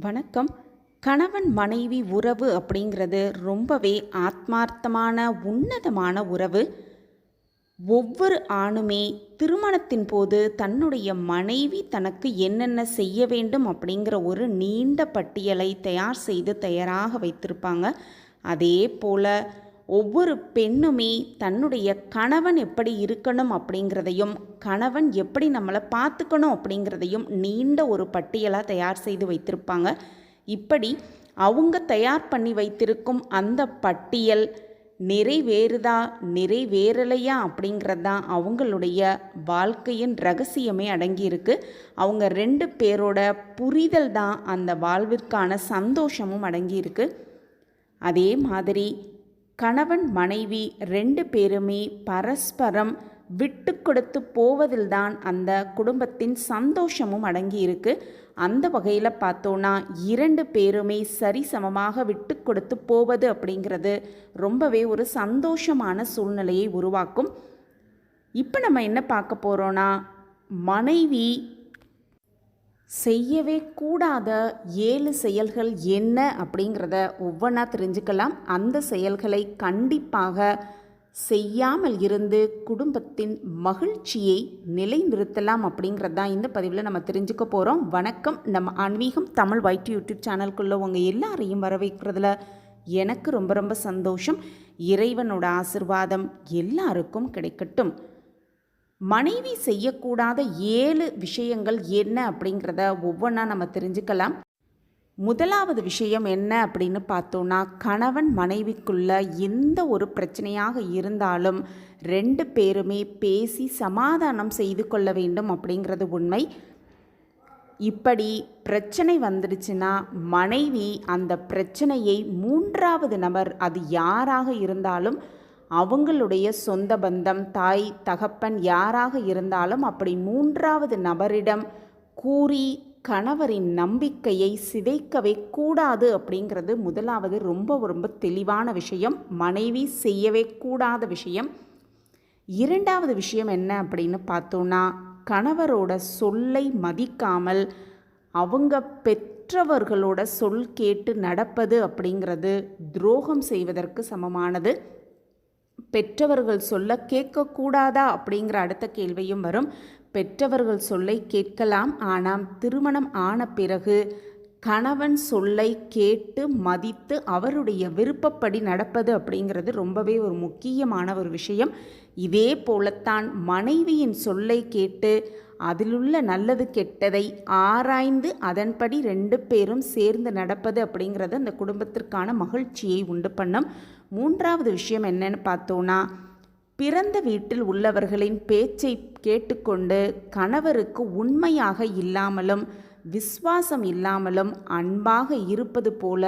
வணக்கம். கணவன் மனைவி உறவு அப்படிங்கிறது ரொம்பவே ஆத்மார்த்தமான உன்னதமான உறவு. ஒவ்வொரு ஆணுமே திருமணத்தின் போது தன்னுடைய மனைவி தனக்கு என்னென்ன செய்ய வேண்டும் அப்படிங்கிற ஒரு நீண்ட பட்டியலை தயார் செய்து தயாராக வைத்திருப்பாங்க. அதே போல் ஒவ்வொரு பெண்ணுமே தன்னுடைய கணவன் எப்படி இருக்கணும் அப்படிங்கிறதையும் கணவன் எப்படி நம்மளை பார்த்துக்கணும் அப்படிங்கிறதையும் நீண்ட ஒரு பட்டியலாக தயார் செய்து வைத்திருப்பாங்க. இப்படி அவங்க தயார் பண்ணி வைத்திருக்கும் அந்த பட்டியல் நிறைவேறுதா நிறைவேறலையா அப்படிங்கிறது தான் அவங்களுடைய வாழ்க்கையின் ரகசியமே அடங்கியிருக்கு. அவங்க ரெண்டு பேரோட புரிதல் தான் அந்த வாழ்விற்கான சந்தோஷமும் அடங்கியிருக்கு. அதே மாதிரி கணவன் மனைவி ரெண்டு பேருமே பரஸ்பரம் விட்டு கொடுத்து போவதில்தான் அந்த குடும்பத்தின் சந்தோஷமும் அடங்கி இருக்கு அந்த வகையில் பார்த்தோன்னா இரண்டு பேருமே சரிசமமாக விட்டு கொடுத்து போவது அப்படிங்கிறது ரொம்பவே ஒரு சந்தோஷமான சூழ்நிலையை உருவாக்கும். இப்போ நம்ம என்ன பார்க்க போகிறோன்னா மனைவி செய்யவே கூடாத ஏழு செயல்கள் என்ன அப்படிங்கிறத ஒவ்வொன்றா தெரிஞ்சுக்கலாம். அந்த செயல்களை கண்டிப்பாக செய்யாமல் இருந்து குடும்பத்தின் மகிழ்ச்சியை நிலைநிறுத்தலாம் அப்படிங்கிறது தான் இந்த பதிவில் நம்ம தெரிஞ்சுக்க போகிறோம் வணக்கம். நம்ம ஆன்மீகம் தமிழ் வைட் யூடியூப் சேனல்குள்ளே உங்கள் எல்லாரையும் வரவேற்கிறதுல எனக்கு ரொம்ப ரொம்ப சந்தோஷம். இறைவனோட ஆசிர்வாதம் எல்லாருக்கும் கிடைக்கட்டும். மனைவி செய்யக்கூடாத ஏழு விஷயங்கள் என்ன அப்படிங்கிறத ஒவ்வொன்றா நம்ம தெரிஞ்சுக்கலாம். முதலாவது விஷயம் என்ன அப்படின்னு பார்த்தோன்னா கணவன் மனைவிக்குள்ள எந்த ஒரு பிரச்சனையாக இருந்தாலும் ரெண்டு பேருமே பேசி சமாதானம் செய்து கொள்ள வேண்டும் அப்படிங்கிறது உண்மை. இப்படி பிரச்சனை வந்துடுச்சுன்னா மனைவி அந்த பிரச்சனையை மூன்றாவது நபர் அது யாராக இருந்தாலும் அவங்களுடைய சொந்த பந்தம் தாய் தகப்பன் யாராக இருந்தாலும் அப்படி மூன்றாவது நபரிடம் கூறி கணவரின் நம்பிக்கையை சிதைக்கவே கூடாது அப்படிங்கிறது முதலாவது ரொம்ப ரொம்ப தெளிவான விஷயம். மனைவி செய்யவே கூடாத விஷயம். இரண்டாவது விஷயம் என்ன அப்படின்னு பார்த்தோன்னா கணவரோட சொல்லை மதிக்காமல் அவங்க பெற்றவர்களோட சொல் கேட்டு நடப்பது அப்படிங்கிறது துரோகம் செய்வதற்கு சமமானது. பெற்றவர்கள் சொல்ல கேட்கக்கூடாதா அப்படிங்கிற அடுத்த கேள்வியும் வரும். பெற்றவர்கள் சொல்லை கேட்கலாம். ஆனால் திருமணம் ஆன பிறகு கணவன் சொல்லை கேட்டு மதித்து அவருடைய விருப்பப்படி நடப்பது அப்படிங்கிறது ரொம்பவே ஒரு முக்கியமான ஒரு விஷயம். இதே போலத்தான் மனைவியின் சொல்லை கேட்டு அதிலுள்ள நல்லது கெட்டதை ஆராய்ந்து அதன்படி ரெண்டு பேரும் சேர்ந்து நடப்பது அப்படிங்கிறது அந்த குடும்பத்திற்கான மகிழ்ச்சியை உண்டு பண்ணும். மூன்றாவது விஷயம் என்னன்னு பார்த்தோன்னா பிறந்த வீட்டில் உள்ளவர்களின் பேச்சை கேட்டுக்கொண்டு கணவருக்கு உண்மையாக இல்லாமலும் விஸ்வாசம் இல்லாமலும் அன்பாக இருப்பது போல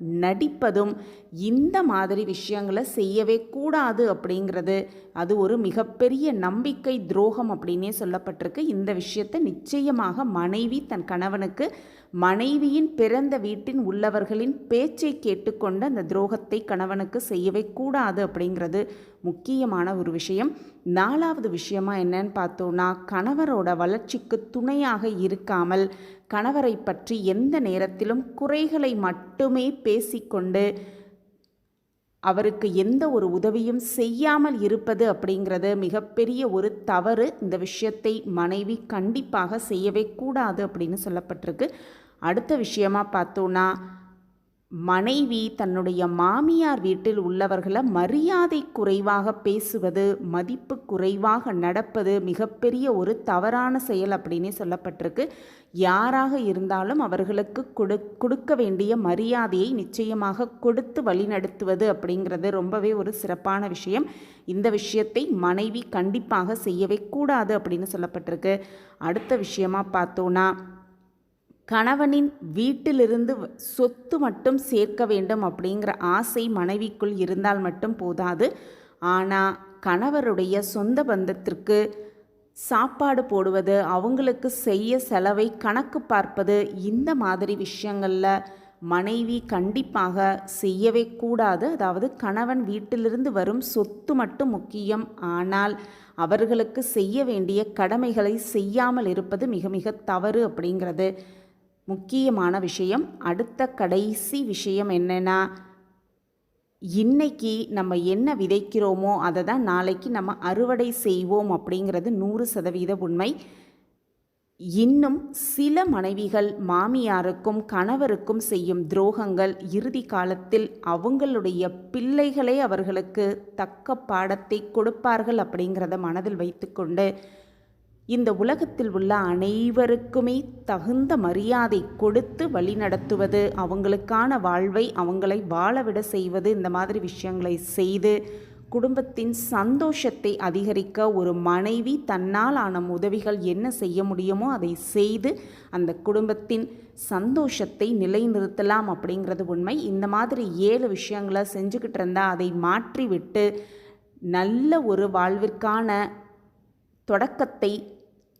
நடிப்பதும் இந்த மாதிரி விஷயங்களை செய்யவே கூடாது அப்படிங்கிறது. அது ஒரு மிகப்பெரிய நம்பிக்கை துரோகம் அப்படின்னே சொல்லப்பட்டிருக்கு. இந்த விஷயத்தை நிச்சயமாக மனைவி தன் கணவனுக்கு மனைவியின் பிறந்த வீட்டின் உள்ளவர்களின் பேச்சை கேட்டுக்கொண்டு அந்த துரோகத்தை கணவனுக்கு செய்யவே கூடாது அப்படிங்கிறது முக்கியமான ஒரு விஷயம். நாலாவது விஷயமா என்னன்னு பார்த்தோன்னா கணவரோட வளர்ச்சிக்கு துணையாக இருக்காமல் கணவரை பற்றி எந்த நேரத்திலும் குறைகளை மட்டுமே பேசிக்கொண்டு அவருக்கு எந்த ஒரு உதவியும் செய்யாமல் இருப்பது அப்படிங்கிறது மிகப்பெரிய ஒரு தவறு. இந்த விஷயத்தை மனைவி கண்டிப்பாக செய்யவே கூடாது அப்படின்னு சொல்லப்பட்டிருக்கு. அடுத்த விஷயமா பார்த்தோன்னா மனைவி தன்னுடைய மாமியார் வீட்டில் உள்ளவர்களை மரியாதை குறைவாக பேசுவது மதிப்பு குறைவாக நடப்பது மிகப்பெரிய ஒரு தவறான செயல் அப்படின்னே சொல்லப்பட்டிருக்கு. யாராக இருந்தாலும் அவர்களுக்கு கொடு கொடுக்க வேண்டிய மரியாதையை நிச்சயமாக கொடுத்து வழிநடத்துவது அப்படிங்கிறது ரொம்பவே ஒரு சிறப்பான விஷயம். இந்த விஷயத்தை மனைவி கண்டிப்பாக செய்யவே கூடாது அப்படின்னு சொல்லப்பட்டிருக்கு. அடுத்த விஷயமா பார்த்தோன்னா கணவனின் வீட்டிலிருந்து சொத்து மட்டும் சேர்க்க வேண்டும் அப்படிங்கிற ஆசை மனைவிக்குள் இருந்தால் மட்டும் போதாது. ஆனால் கணவருடைய சொந்த பந்தத்திற்கு சாப்பாடு போடுவது அவங்களுக்கு செய்ய செலவை கணக்கு பார்ப்பது இந்த மாதிரி விஷயங்களில் மனைவி கண்டிப்பாக செய்யவே கூடாது. அதாவது கணவன் வீட்டிலிருந்து வரும் சொத்து மட்டும் முக்கியம். ஆனால் அவர்களுக்கு செய்ய வேண்டிய கடமைகளை செய்யாமல் இருப்பது மிக மிக தவறு அப்படிங்கிறது. முக்கியமான விஷயம் அடுத்த கடைசி விஷயம் என்னென்னா இன்னைக்கு நம்ம என்ன விதைக்கிறோமோ அதை தான் நாளைக்கு நம்ம அறுவடை செய்வோம் அப்படிங்கிறது நூறு சதவீத உண்மை. இன்னும் சில மனைவிகள் மாமியாருக்கும் கணவருக்கும் செய்யும் துரோகங்கள் இறுதி காலத்தில் அவங்களுடைய பிள்ளைகளே அவர்களுக்கு தக்க பாடத்தை கொடுப்பார்கள் அப்படிங்கிறத மனதில் வைத்துக்கொண்டு இந்த உலகத்தில் உள்ள அனைவருக்குமே தகுந்த மரியாதை கொடுத்து வழிநடத்துவது அவங்களுக்கான வாழ்வை அவங்களை வாழவிட செய்வது இந்த மாதிரி விஷயங்களை செய்து குடும்பத்தின் சந்தோஷத்தை அதிகரிக்க ஒரு மனைவி தன்னால் ஆன உதவிகள் என்ன செய்ய முடியுமோ அதை செய்து அந்த குடும்பத்தின் சந்தோஷத்தை நிலைநிறுத்தலாம் அப்படிங்கிறது உண்மை. இந்த மாதிரி ஏழு விஷயங்களை செஞ்சுக்கிட்டு இருந்தால் அதை மாற்றிவிட்டு நல்ல ஒரு வாழ்விற்கான தொடக்கத்தை